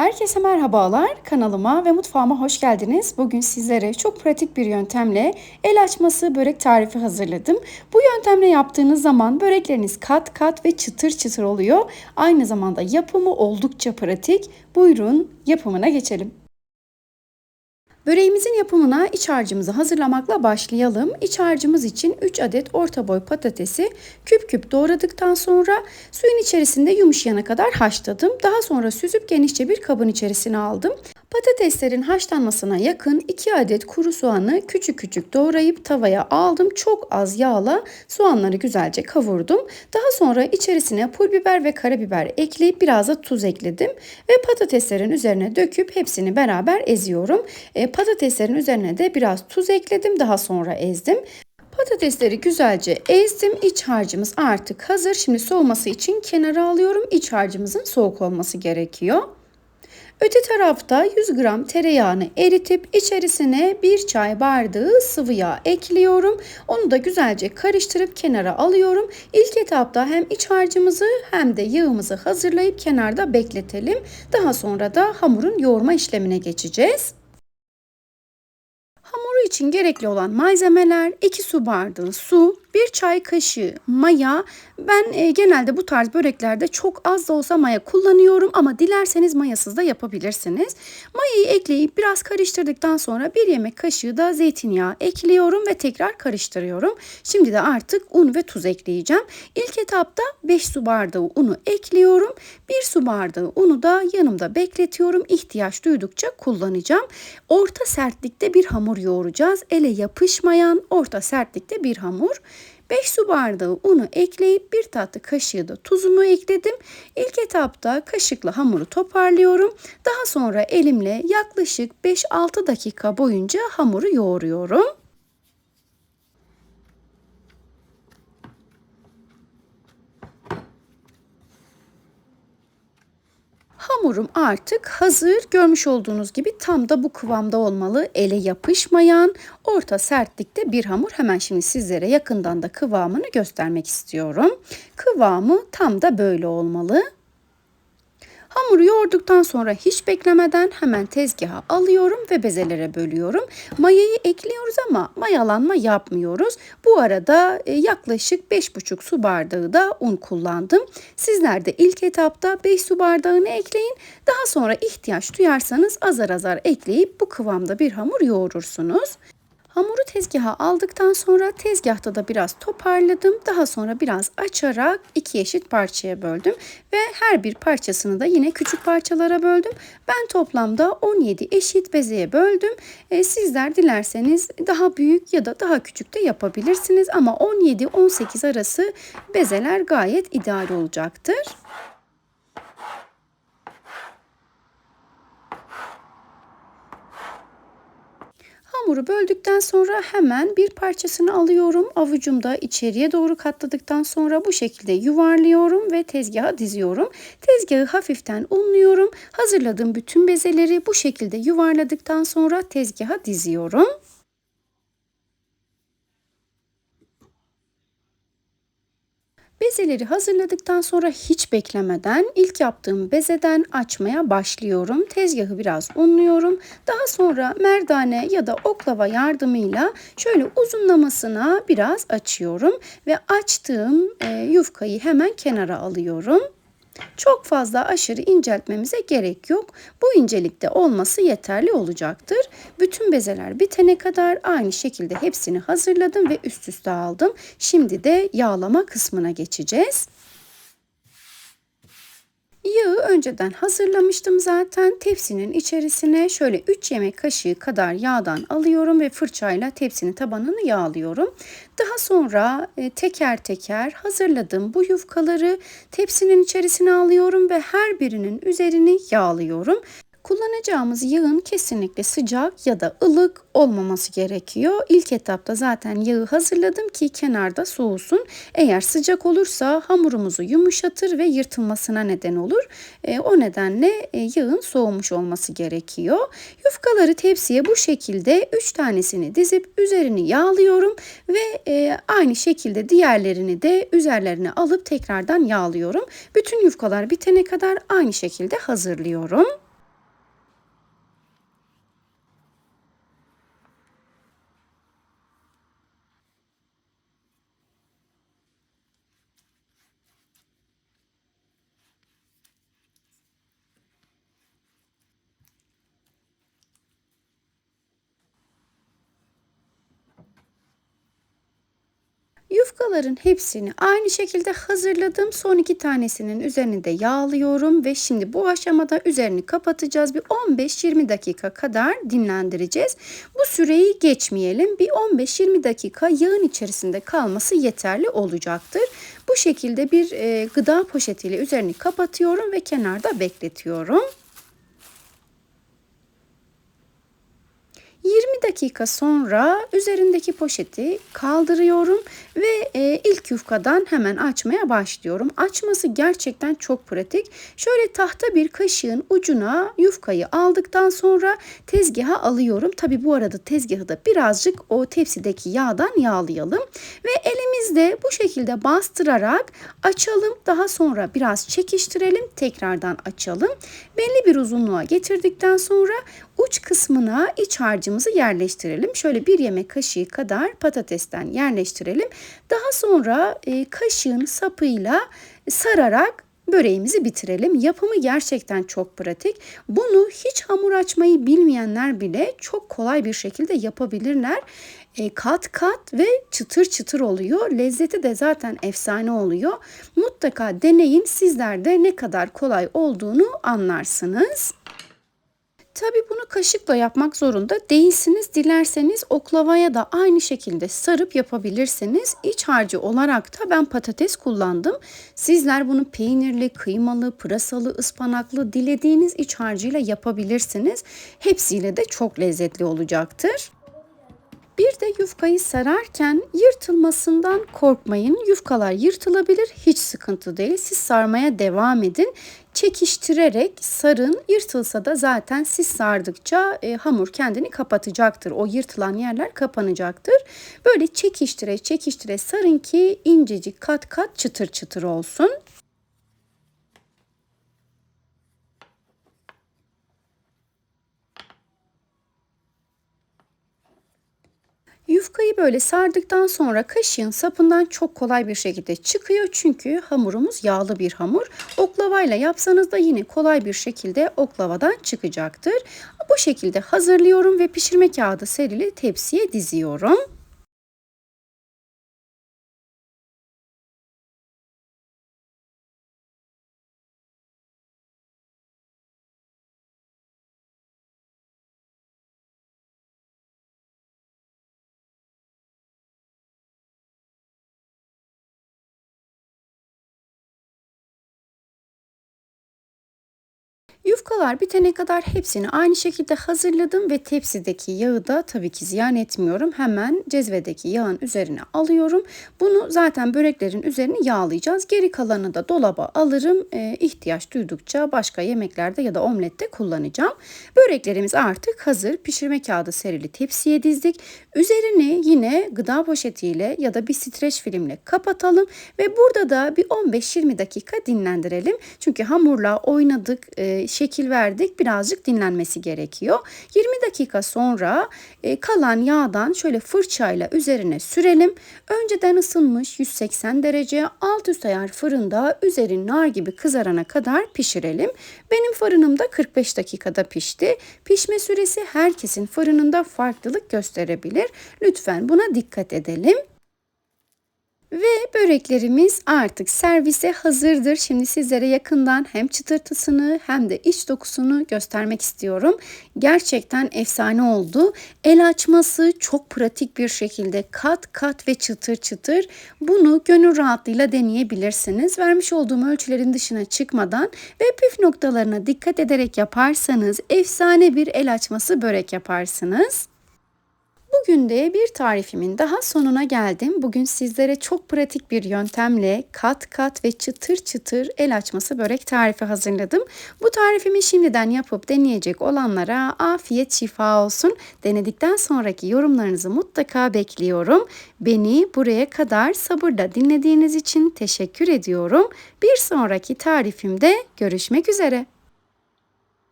Herkese merhabalar. Kanalıma ve mutfağıma hoş geldiniz. Bugün sizlere çok pratik bir yöntemle el açması börek tarifi hazırladım. Bu yöntemle yaptığınız zaman börekleriniz kat kat ve çıtır çıtır oluyor. Aynı zamanda yapımı oldukça pratik. Buyurun yapımına geçelim. Böreğimizin yapımına iç harcımızı hazırlamakla başlayalım. İç harcımız için 3 adet orta boy patatesi küp küp doğradıktan sonra suyun içerisinde yumuşayana kadar haşladım. Daha sonra süzüp genişçe bir kabın içerisine aldım. Patateslerin haşlanmasına yakın 2 adet kuru soğanı küçük küçük doğrayıp tavaya aldım. Çok az yağla soğanları güzelce kavurdum. Daha sonra içerisine pul biber ve karabiber ekleyip biraz da tuz ekledim. Ve patateslerin üzerine döküp hepsini beraber eziyorum. E, patateslerin üzerine de biraz tuz ekledim. Daha sonra ezdim. Patatesleri güzelce ezdim. İç harcımız artık hazır. Şimdi soğuması için kenara alıyorum. İç harcımızın soğuk olması gerekiyor. Öte tarafta 100 gram tereyağını eritip içerisine bir çay bardağı sıvı yağ ekliyorum. Onu da güzelce karıştırıp kenara alıyorum. İlk etapta hem iç harcımızı hem de yağımızı hazırlayıp kenarda bekletelim. Daha sonra da hamurun yoğurma işlemine geçeceğiz. İçin gerekli olan malzemeler 2 su bardağı su, 1 çay kaşığı maya. Ben e, genelde bu tarz böreklerde çok az da olsa maya kullanıyorum ama dilerseniz mayasız da yapabilirsiniz. Mayayı ekleyip biraz karıştırdıktan sonra 1 yemek kaşığı da zeytinyağı ekliyorum ve tekrar karıştırıyorum. Şimdi de artık un ve tuz ekleyeceğim. İlk etapta 5 su bardağı unu ekliyorum. 1 su bardağı unu da yanımda bekletiyorum. İhtiyaç duydukça kullanacağım. Orta sertlikte bir hamur yoğuracağız. Ele yapışmayan orta sertlikte bir hamur. 5 su bardağı unu ekleyip bir tatlı kaşığı da tuzunu ekledim. İlk etapta kaşıkla hamuru toparlıyorum. Daha sonra elimle yaklaşık 5-6 dakika boyunca hamuru yoğuruyorum. Hamurum artık hazır. Görmüş olduğunuz gibi tam da bu kıvamda olmalı. Ele yapışmayan, orta sertlikte bir hamur. Hemen şimdi sizlere yakından da kıvamını göstermek istiyorum. Kıvamı tam da böyle olmalı. Hamuru yoğurduktan sonra hiç beklemeden hemen tezgaha alıyorum ve bezelere bölüyorum. Mayayı ekliyoruz ama mayalanma yapmıyoruz. Bu arada e, yaklaşık 5,5 su bardağı da un kullandım. Sizler de ilk etapta 5 su bardağını ekleyin. Daha sonra ihtiyaç duyarsanız azar azar ekleyip bu kıvamda bir hamur yoğurursunuz. Hamuru tezgaha aldıktan sonra tezgahta da biraz toparladım. Daha sonra biraz açarak iki eşit parçaya böldüm ve her bir parçasını da yine küçük parçalara böldüm. Ben toplamda 17 eşit bezeye böldüm. E, sizler dilerseniz daha büyük ya da daha küçük de yapabilirsiniz ama 17-18 arası bezeler gayet ideal olacaktır. Hamuru böldükten sonra hemen bir parçasını alıyorum. Avucumda içeriye doğru katladıktan sonra bu şekilde yuvarlıyorum ve tezgaha diziyorum. Tezgahı hafiften unluyorum. Hazırladığım bütün bezeleri bu şekilde yuvarladıktan sonra tezgaha diziyorum. Bezeleri hazırladıktan sonra hiç beklemeden ilk yaptığım bezeden açmaya başlıyorum. Tezgahı biraz unluyorum. Daha sonra merdane ya da oklava yardımıyla şöyle uzunlamasına biraz açıyorum ve açtığım yufkayı hemen kenara alıyorum. Çok fazla aşırı inceltmemize gerek yok. Bu incelikte olması yeterli olacaktır. Bütün bezeler bitene kadar aynı şekilde hepsini hazırladım ve üst üste aldım. Şimdi de yağlama kısmına geçeceğiz. Yağı önceden hazırlamıştım zaten. Tepsinin içerisine şöyle 3 yemek kaşığı kadar yağdan alıyorum ve fırçayla tepsinin tabanını yağlıyorum. Daha sonra e, teker teker hazırladığım bu yufkaları tepsinin içerisine alıyorum ve her birinin üzerini yağlıyorum. Kullanacağımız yağın kesinlikle sıcak ya da ılık olmaması gerekiyor. İlk etapta zaten yağı hazırladım ki kenarda soğusun. Eğer sıcak olursa hamurumuzu yumuşatır ve yırtılmasına neden olur. E, o nedenle e, yağın soğumuş olması gerekiyor. Yufkaları tepsiye bu şekilde 3 tanesini dizip üzerini yağlıyorum ve e, aynı şekilde diğerlerini de üzerlerine alıp tekrardan yağlıyorum. Bütün yufkalar bitene kadar aynı şekilde hazırlıyorum. Yufkaların hepsini aynı şekilde hazırladım. Son iki tanesinin üzerini de yağlıyorum ve şimdi bu aşamada üzerini kapatacağız. Bir 15-20 dakika kadar dinlendireceğiz. Bu süreyi geçmeyelim. Bir 15-20 dakika yağın içerisinde kalması yeterli olacaktır. Bu şekilde bir e, gıda poşetiyle üzerini kapatıyorum ve kenarda bekletiyorum. 20 dakika sonra üzerindeki poşeti kaldırıyorum ve e, ilk yufkadan hemen açmaya başlıyorum. Açması gerçekten çok pratik. Şöyle tahta bir kaşığın ucuna yufkayı aldıktan sonra tezgaha alıyorum. Tabi bu arada tezgahı da birazcık o tepsideki yağdan yağlayalım. Ve elimizde bu şekilde bastırarak açalım. Daha sonra biraz çekiştirelim. Tekrardan açalım. Belli bir uzunluğa getirdikten sonra uç kısmına iç harcımızı yerleştirelim. Şöyle bir yemek kaşığı kadar patatesten yerleştirelim. Daha sonra e, kaşığın sapıyla sararak böreğimizi bitirelim. Yapımı gerçekten çok pratik. Bunu hiç hamur açmayı bilmeyenler bile çok kolay bir şekilde yapabilirler. E, kat kat ve çıtır çıtır oluyor. Lezzeti de zaten efsane oluyor. Mutlaka deneyin. Sizler de ne kadar kolay olduğunu anlarsınız. Tabii bunu kaşıkla yapmak zorunda değilsiniz. Dilerseniz oklavaya da aynı şekilde sarıp yapabilirsiniz. İç harcı olarak da ben patates kullandım. Sizler bunu peynirli, kıymalı, pırasalı, ıspanaklı dilediğiniz iç harcıyla yapabilirsiniz. Hepsiyle de çok lezzetli olacaktır. Bir de yufkayı sararken yırtılmasından korkmayın. Yufkalar yırtılabilir hiç sıkıntı değil. Siz sarmaya devam edin. Çekiştirerek sarın. Yırtılsa da zaten siz sardıkça e, hamur kendini kapatacaktır. O yırtılan yerler kapanacaktır. Böyle çekiştire çekiştire sarın ki incecik kat kat çıtır çıtır olsun. Yufkayı böyle sardıktan sonra kaşığın sapından çok kolay bir şekilde çıkıyor. Çünkü hamurumuz yağlı bir hamur. Oklavayla yapsanız da yine kolay bir şekilde oklavadan çıkacaktır. Bu şekilde hazırlıyorum ve pişirme kağıdı serili tepsiye diziyorum. Yufkalar bitene kadar hepsini aynı şekilde hazırladım ve tepsideki yağı da tabii ki ziyan etmiyorum. Hemen cezvedeki yağın üzerine alıyorum. Bunu zaten böreklerin üzerine yağlayacağız. Geri kalanı da dolaba alırım. E, ihtiyaç duydukça başka yemeklerde ya da omlette kullanacağım. Böreklerimiz artık hazır. Pişirme kağıdı serili tepsiye dizdik. Üzerini yine gıda poşetiyle ya da bir streç filmle kapatalım ve burada da bir 15-20 dakika dinlendirelim. Çünkü hamurla oynadık, e, şekil verdik. Birazcık dinlenmesi gerekiyor. 20 dakika sonra e, kalan yağdan şöyle fırçayla üzerine sürelim. Önceden ısınmış 180 derece alt üst ayar fırında üzeri nar gibi kızarana kadar pişirelim. Benim fırınımda 45 dakikada pişti. Pişme süresi herkesin fırınında farklılık gösterebilir. Lütfen buna dikkat edelim. Ve böreklerimiz artık servise hazırdır. Şimdi sizlere yakından hem çıtırtısını hem de iç dokusunu göstermek istiyorum. Gerçekten efsane oldu. El açması çok pratik bir şekilde kat kat ve çıtır çıtır. Bunu gönül rahatlığıyla deneyebilirsiniz. Vermiş olduğum ölçülerin dışına çıkmadan ve püf noktalarına dikkat ederek yaparsanız efsane bir el açması börek yaparsınız. Bugün de bir tarifimin daha sonuna geldim. Bugün sizlere çok pratik bir yöntemle kat kat ve çıtır çıtır el açması börek tarifi hazırladım. Bu tarifimi şimdiden yapıp deneyecek olanlara afiyet şifa olsun. Denedikten sonraki yorumlarınızı mutlaka bekliyorum. Beni buraya kadar sabırla dinlediğiniz için teşekkür ediyorum. Bir sonraki tarifimde görüşmek üzere.